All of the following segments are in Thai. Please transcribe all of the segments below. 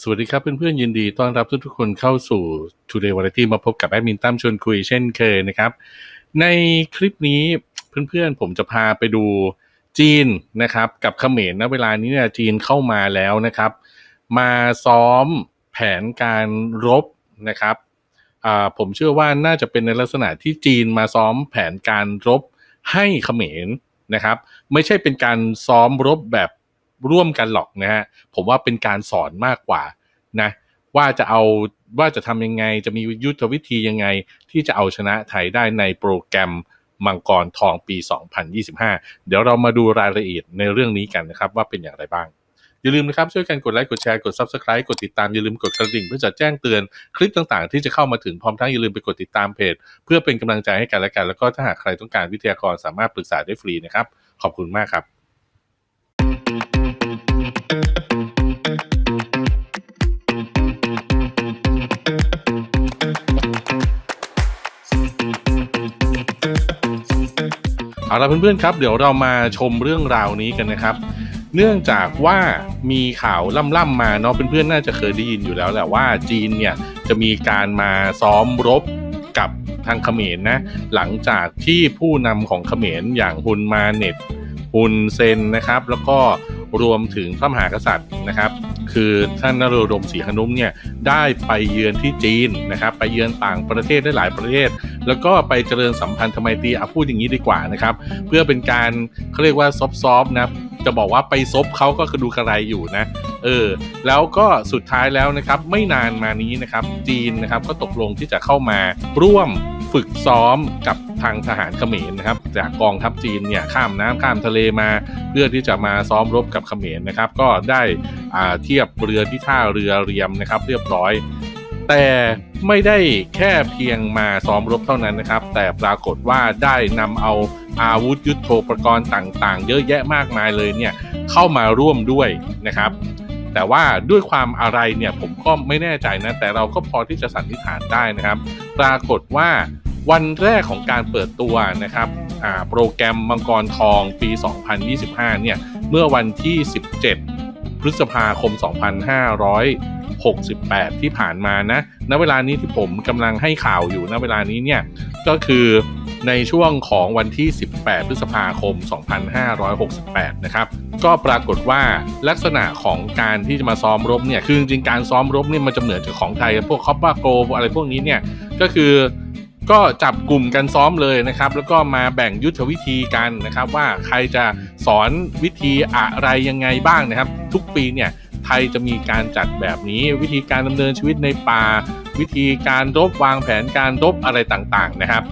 สวัสดีครับเพื่อนๆยินดีต้อนรับทุกๆคนเข้าสู่ Today Variety มาพบกับแอดมินตั้มชวนคุยเช่นเคยนะครับ ในคลิปนี้เพื่อนๆผมจะพาไปดูจีนนะครับ กับเขมรนะเวลานี้เนี่ยจีนเข้ามาแล้วนะครับ มาซ้อมแผนการรบนะครับผมเชื่อว่าน่าจะเป็นในลักษณะที่จีนมาซ้อมแผนการรบให้เขมรนะครับ ไม่ใช่เป็นการซ้อมรบแบบ ร่วมกันหรอกนะฮะผมว่าเป็นการสอนมากกว่านะว่าจะเอาว่าจะทำยังไงจะมียุทธวิธียังไง ที่จะเอาชนะไทยได้ในโปรแกรมมังกรทองปี 2025 เดี๋ยวเรามาดูรายละเอียดในเรื่องนี้กันนะครับ ว่าเป็นอย่างไรบ้าง อย่าลืมนะครับ ช่วยกันกดไลค์กดแชร์กด Subscribe กดติดตาม อย่าลืมกดกระดิ่งเพื่อจะแจ้งเตือนคลิปต่างๆ ที่จะเข้ามาถึงพร้อมทั้งอย่าลืมไปกดติดตามเพจ เพื่อเป็นกำลังใจให้กันและกัน แล้วก็ถ้าหากใครต้องการวิทยากรสามารถปรึกษาได้ฟรีนะครับขอบคุณมากครับ เอาละเพื่อนๆครับ เดี๋ยวเรามาชมเรื่องราวนี้กันนะครับ เนื่องจากว่ามีข่าวล่ำๆมาเนาะเพื่อนๆน่าจะเคยได้ยินอยู่แล้วแหละว่าจีนเนี่ยจะมีการมาซ้อมรบกับทางเขมรนะหลังจากที่ผู้นำของเขมรอย่างฮุนมาเน็ตฮุนเซนนะครับ แล้วก็รวมถึงพระมหากษัตริย์นะครับ คือท่านนโรดมศรีหนุมเนี่ยได้ไปเยือนที่จีนนะครับไปเยือนต่างประเทศได้หลายประเทศ แล้วก็ไปเจริญสัมพันธไมตรีอะพูดอย่างนี้ดีกว่านะครับเพื่อเป็นการเขาเรียกว่าซอฟๆนะจะบอกว่าไปซบเขาก็คือดูกระไรอยู่นะ เออ แล้วก็สุดท้ายแล้วนะครับ ไม่นานมานี้นะครับ จีนนะครับก็ตกลงที่จะเข้ามาร่วม ฝึกซ้อมกับทางทหารเขมรนะครับ จากกองทัพจีนเนี่ยข้ามน้ำข้ามทะเลมา เพื่อที่จะมาซ้อมรบกับเขมรนะครับ ก็ได้อ่าเทียบเรือที่ท่าเรือเรียมนะครับ เรียบร้อย แต่ไม่ได้แค่เพียงมาซ้อมรบเท่านั้นนะครับ แต่ปรากฏว่าได้นำเอาอาวุธยุโทโธปกรณ์ต่างๆ เยอะแยะมากมายเลยเนี่ยเข้ามาร่วมด้วยนะครับ แต่ว่าด้วยความอะไรเนี่ยผมก็ไม่แน่ใจนะ แต่เราก็พอที่จะสันนิษฐานได้นะครับ ปรากฏว่าวันแรกของการเปิดตัวนะครับโปรแกรมมังกรทองปี 2025 เนี่ย เมื่อวันที่ 17 พฤษภาคม 2568 ที่ผ่านมานะ ณ เวลานี้ที่ผมกำลังให้ข่าวอยู่ ณ เวลานี้เนี่ย ก็คือในช่วงของวันที่ 18 พฤษภาคม 2568 นะครับ ก็ปรากฏว่าลักษณะของการที่จะมาซ้อมรบเนี่ยคือจริงๆการซ้อมรบเนี่ยมันจะเหมือนกับของไทยพวกคอปปาโกอะไรพวกนี้เนี่ยก็คือก็จับกลุ่มกันซ้อมเลยนะครับ แล้วก็มาแบ่งยุทธวิธีกันนะครับ ว่าใครจะสอนวิธีอะไรยังไงบ้างนะครับ ทุกปีเนี่ยไทยจะมีการจัดแบบนี้วิธีการดำเนินชีวิตในป่า วิธีการรบวางแผนการรบอะไรต่างๆนะครับ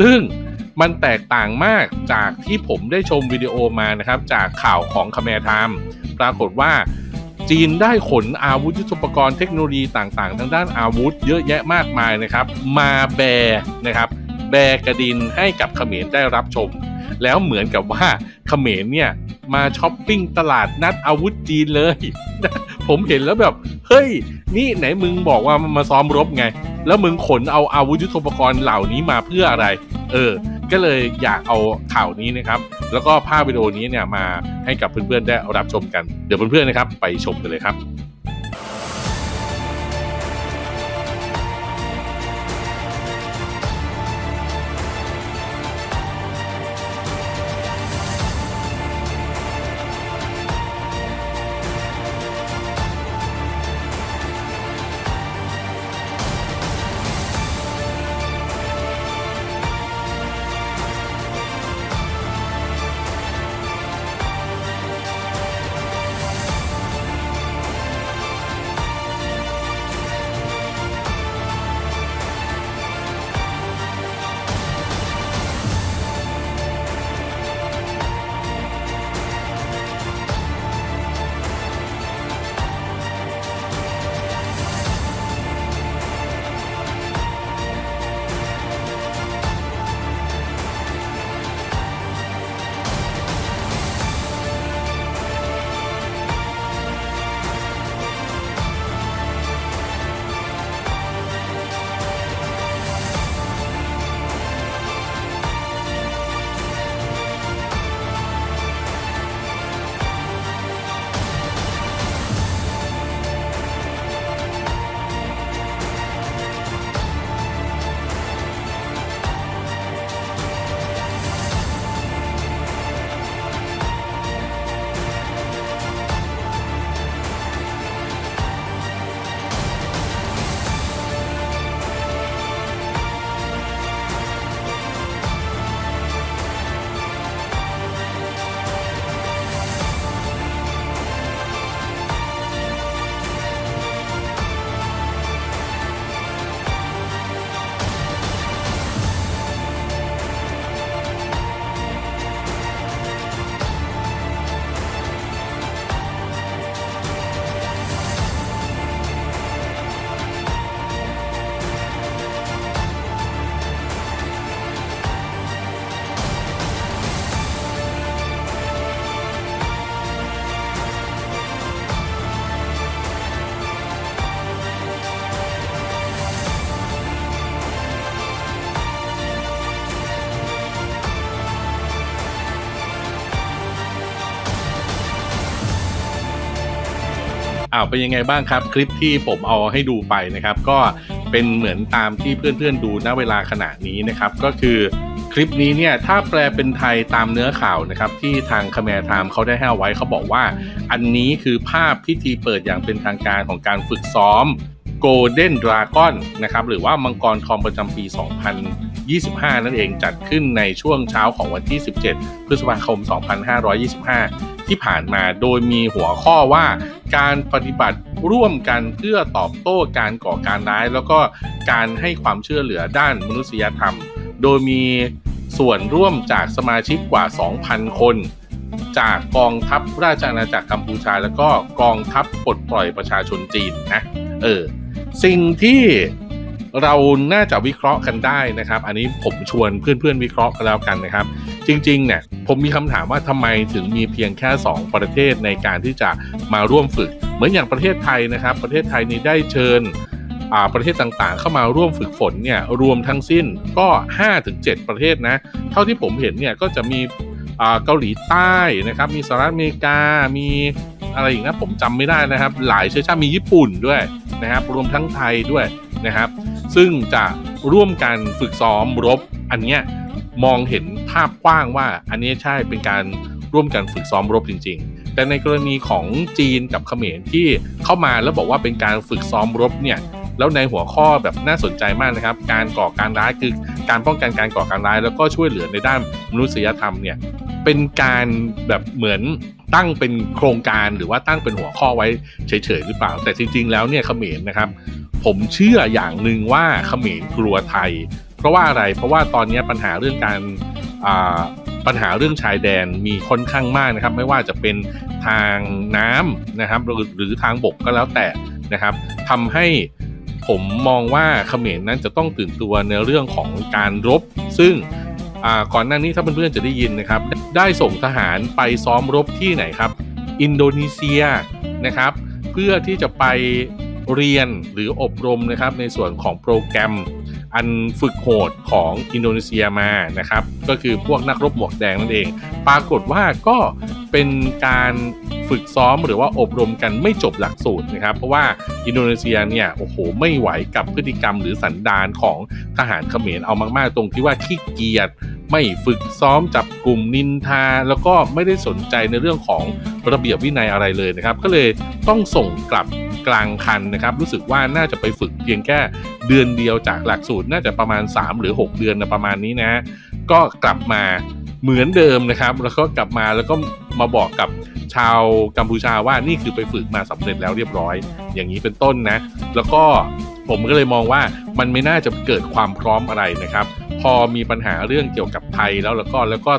ซึ่ง มันแตกต่างมากจากที่ผมได้ชมวิดีโอมานะครับ จากข่าวของคาเมทามปรากฏว่าจีนได้ขนอาวุธยุทโธปกรณ์เทคโนโลยีต่างๆ ทางด้านอาวุธเยอะแยะมากมายนะครับ มาแบนะครับ แบกระดินให้กับเขมรได้รับชม แล้วเหมือนกับว่าเขมรเนี่ยมาช้อปปิ้งตลาดนัดอาวุธจีนเลย ผมเห็นแล้วแบบ เฮ้ย นี่ไหนมึงบอกว่ามันมาซ้อมรบไง แล้วมึงขนเอาอาวุธยุทโธปกรณ์เหล่านี้มาเพื่ออะไร เออ ก็เลยอยากเอาข่าวนี้นะครับ แล้วก็ภาพวิดีโอนี้เนี่ยมาให้กับเพื่อนๆได้รับชมกัน เดี๋ยวเพื่อนๆนะครับ ไปชมกันเลยครับ อ้าวเป็นยังไงบ้างครับคลิปที่ผมเอาให้ดูไปนะครับ ก็เป็นเหมือนตามที่เพื่อนๆดูณเวลาขณะนี้นะครับ ก็คือคลิปนี้เนี่ยถ้าแปลเป็นไทยตามเนื้อข่าวนะครับที่ทางค m ม r ไทม์เขาได้ให้เอาไว้เขาบอกว่า อันนี้คือภาพพิธีเปิดอย่างเป็นทางการของการฝึกซ้อม Golden Dragon นะครับหรือว่ามังกรทองประจำปี 2025 นั่นเองจัดขึ้นในช่วงเช้าของวันที่ 17 พฤษภาคม 2525 ที่ผ่านมาโดยมีหัวข้อว่าการปฏิบัติร่วมกันเพื่อตอบโต้การก่อการร้าย แล้วก็การให้ความช่วยเหลือด้านมนุษยธรรม โดยมีส่วนร่วมจากสมาชิกกว่า 2,000 คน จากกองทัพราชอาณาจักรกัมพูชา แล้วก็กองทัพปลดปล่อยประชาชนจีนนะเออสิ่งที่เราน่าจะวิเคราะห์กันได้นะครับ อันนี้ผมชวนเพื่อนๆวิเคราะห์กันแล้วกันนะครับ จริงๆเนี่ยผมมีคำถามว่าทำไมถึงมีเพียงแค่ 2 ประเทศในการที่จะมาร่วมฝึก เหมือนอย่างประเทศไทยนะครับ ประเทศไทยนี้ได้เชิญประเทศต่างๆ เข้ามาร่วมฝึกฝนเนี่ยรวมทั้งสิ้นก็ 5-7 ประเทศนะ เท่าที่ผมเห็นเนี่ยก็จะมีเกาหลีใต้นะครับ มีสหรัฐอเมริกา มีอะไรอีกนะผมจำไม่ได้นะครับ หลายเชื้อชาติมีญี่ปุ่นด้วยนะครับ รวมทั้งไทยด้วยนะครับ ซึ่งจะร่วมกันฝึกซ้อมรบอันเนี้ย มองเห็นภาพกว้างว่าอันนี้ใช่เป็นการร่วมกันฝึกซ้อมรบจริง ๆ แต่ในกรณีของจีนกับเขมรที่เข้ามาแล้วบอกว่าเป็นการฝึกซ้อมรบเนี่ยแล้วในหัวข้อแบบน่าสนใจมากนะครับ การก่อการร้ายคือการป้องกันการก่อการร้าย แล้วก็ช่วยเหลือในด้านมนุษยธรรมเนี่ยเป็นการแบบเหมือนตั้งเป็นโครงการหรือว่าตั้งเป็นหัวข้อไว้เฉยๆหรือเปล่า แต่จริง ๆ แล้วเนี่ยเขมรนะครับ ผมเชื่ออย่างหนึ่งว่าเขมรกลัวไทย เพราะว่าอะไรเพราะว่าตอนนี้ปัญหาเรื่องการปัญหาเรื่องชายแดนมีค่อนข้างมากนะครับ ไม่ว่าจะเป็นทางน้ำนะครับหรือทางบกก็แล้วแต่นะครับทำให้ผมมองว่าเขมรนั้นจะต้องตื่นตัวในเรื่องของการรบ ซึ่งก่อนหน้านี้ถ้าเพื่อนๆจะได้ยินนะครับ ได้ส่งทหารไปซ้อมรบที่ไหนครับ อินโดนีเซียนะครับ เพื่อที่จะไปเรียนหรืออบรมนะครับในส่วนของโปรแกรม อันฝึกโหดของอินโดนีเซียมานะครับก็คือพวกนักรบหมวกแดงนั่นเอง ปรากฏว่าก็เป็นการฝึกซ้อมหรือว่าอบรมกันไม่จบหลักสูตรนะครับ เพราะว่าอินโดนีเซียเนี่ยโอ้โหไม่ไหวกับพฤติกรรมหรือสันดานของทหารเขมรเอามาก ๆ ตรงที่ว่าขี้เกียจไม่ฝึกซ้อมจับกลุ่มนินทา แล้วก็ไม่ได้สนใจในเรื่องของระเบียบวินัยอะไรเลยนะครับ ก็เลยต้องส่งกลับ กลางคันนะครับ รู้สึกว่าน่าจะไปฝึกเพียงแค่เดือนเดียวจากหลักสูตรน่าจะประมาณ 3 หรือ 6 เดือนนะประมาณนี้นะ ก็กลับมาเหมือนเดิมนะครับ แล้วก็กลับมาแล้วก็มาบอกกับชาวกัมพูชาว่านี่คือไปฝึกมาสำเร็จแล้วเรียบร้อย อย่างนี้เป็นต้นนะ แล้วก็ผมก็เลยมองว่ามันไม่น่าจะเกิดความพร้อมอะไรนะครับ พอมีปัญหาเรื่องเกี่ยวกับไทยแล้วแล้วก็แล้วก็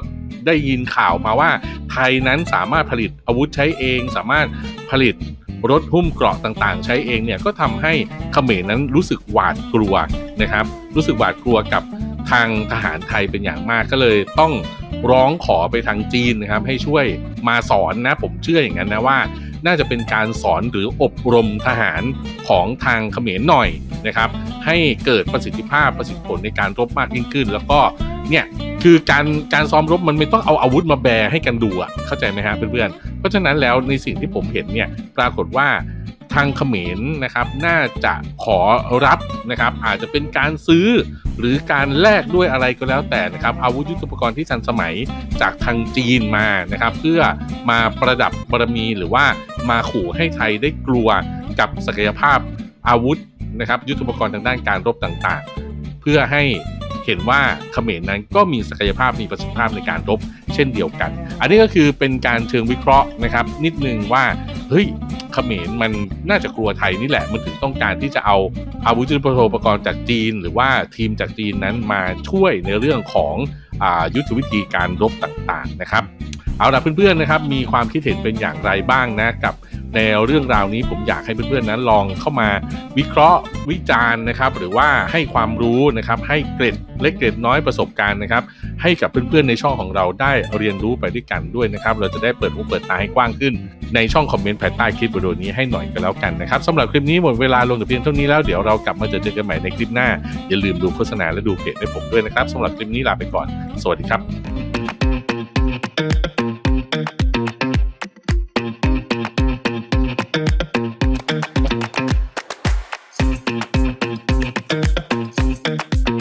ได้ยินข่าวมาว่าไทยนั้นสามารถผลิตอาวุธใช้เอง สามารถผลิต รถหุ้มเกราะต่างๆ ใช้เองเนี่ยก็ทำให้เขมรนั้นรู้สึกหวาดกลัวนะครับ รู้สึกหวาดกลัวกับทางทหารไทยเป็นอย่างมากก็เลยต้องร้องขอไปทางจีนนะครับ ให้ช่วยมาสอนนะผมเชื่ออย่างนั้นนะว่า น่าจะเป็นการสอนหรืออบรมทหารของทางเขมรหน่อยนะครับ ให้เกิดประสิทธิภาพประสิทธิผลในการรบมากยิ่งขึ้น แล้วก็เนี่ย คือการการซ้อมรบมันไม่ต้องเอาอาวุธมาแบร์ให้กันดูอะเข้าใจไหมฮะเพื่อนๆเพราะฉะนั้นแล้วในสิ่งที่ผมเห็นเนี่ยปรากฏว่าทางเขมรนะครับน่าจะขอรับนะครับอาจจะเป็นการซื้อหรือการแลกด้วยอะไรก็แล้วแต่นะครับอาวุธยุทโธปกรณ์ที่ทันสมัยจากทางจีนมานะครับเพื่อมาประดับบารมีหรือว่ามาขู่ให้ไทยได้กลัวกับศักยภาพอาวุธนะครับยุทโธปกรณ์ทางด้านการรบต่างๆ เพื่อให้ เห็นว่าเขมรนั้นก็มีศักยภาพมีประสิทธิภาพในการรบเช่นเดียวกัน อันนี้ก็คือเป็นการเชิงวิเคราะห์นะครับ นิดนึงว่าเฮ้ยเขมรมันน่าจะกลัวไทยนี่แหละ มันถึงต้องการที่จะเอาอาวุธยุทโธปกรณ์จากจีน หรือว่าทีมจากจีนนั้นมาช่วยในเรื่องของอยุทธวิธีการรบต่างๆนะครับ เอาล่ะเพื่อนๆนะครับ มีความคิดเห็นเป็นอย่างไรบ้างนะกับ แนวเรื่องราวนี้ผมอยากให้เพื่อนๆนั้นลองเข้ามาวิเคราะห์วิจารณ์นะครับ หรือว่าให้ความรู้นะครับให้เกร็ดเล็กเกร็ดน้อยประสบการณ์นะครับให้กับเพื่อนๆในช่องของเราได้เรียนรู้ไปด้วยกันด้วยนะครับ เราจะได้เปิดหูเปิดตาให้กว้างขึ้น ในช่องคอมเมนต์ภายใต้คลิปวิดีโอนี้ให้หน่อยกันแล้วกันนะครับสำหรับคลิปนี้หมดเวลาลงแต่เพียงเท่านี้แล้วเดี๋ยวเรากลับมาเจอเจอกันใหม่ในคลิปหน้า อย่าลืมดูโฆษณาและดูเพจให้ผมด้วยนะครับสำหรับคลิปนี้ลาไปก่อน สวัสดีครับ